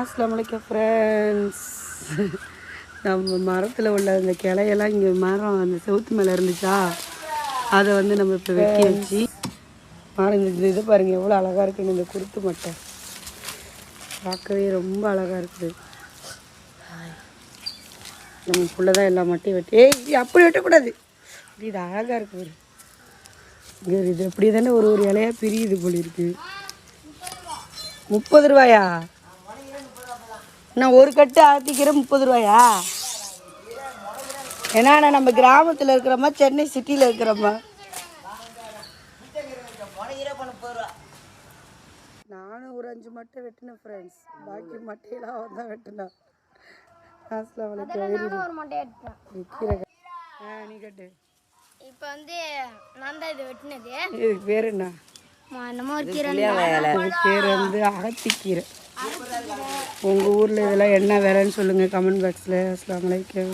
அஸ்லாம் வலைக்கம் ஃப்ரெண்ட்ஸ் நம்ம மரத்தில் உள்ள அந்த கிளையெல்லாம் இங்கே மரம் அந்த செவுத்து மேலே இருந்துச்சா? அதை வந்து நம்ம இப்போ வெட்டி வச்சு பாருங்க இந்த இது பாருங்கள் எவ்வளோ அழகாக இருக்குன்னு இந்த குருத்து மட்டை. பார்க்கவே ரொம்ப அழகாக இருக்குது. நம்ம புள்ள தான் எல்லா மட்டையும் வெட்டி ஏய் அப்படி வெட்டக்கூடாது. இது இது அழகாக இருக்கு பாரு. இங்கே இது எப்படி தானே ஒரு ஒரு இலையாக பிரியுது போல இருக்கு. முப்பது ரூபாயா? நான் ஒரு கட்டு ஆத்திக்கிறேன் முப்பது ரூபாயா? ஏன்னா நம்ம கிராமத்தில் இருக்கிறோமா சென்னை சிட்டியில் இருக்கிறோமா? நானும் ஒரு அஞ்சு மட்டை வெட்டினேன் ஃப்ரெண்ட்ஸ் பாக்கி மட்டையெல்லாம் அவன் தான் வெட்டினான். நீ கட்டு. இப்போ வந்து நான் தான் இது வெட்டினது. இதுக்கு பேர் என்ன? ம- என்னமோ ஒரு கீரை பேர் வந்து அகத்திக்கீரை. உங்கள் ஊரில் இதெல்லாம் என்ன வேலைன்னு சொல்லுங்கள் கமெண்ட் பாக்ஸில். அஸ்லாம் வலைக்கம்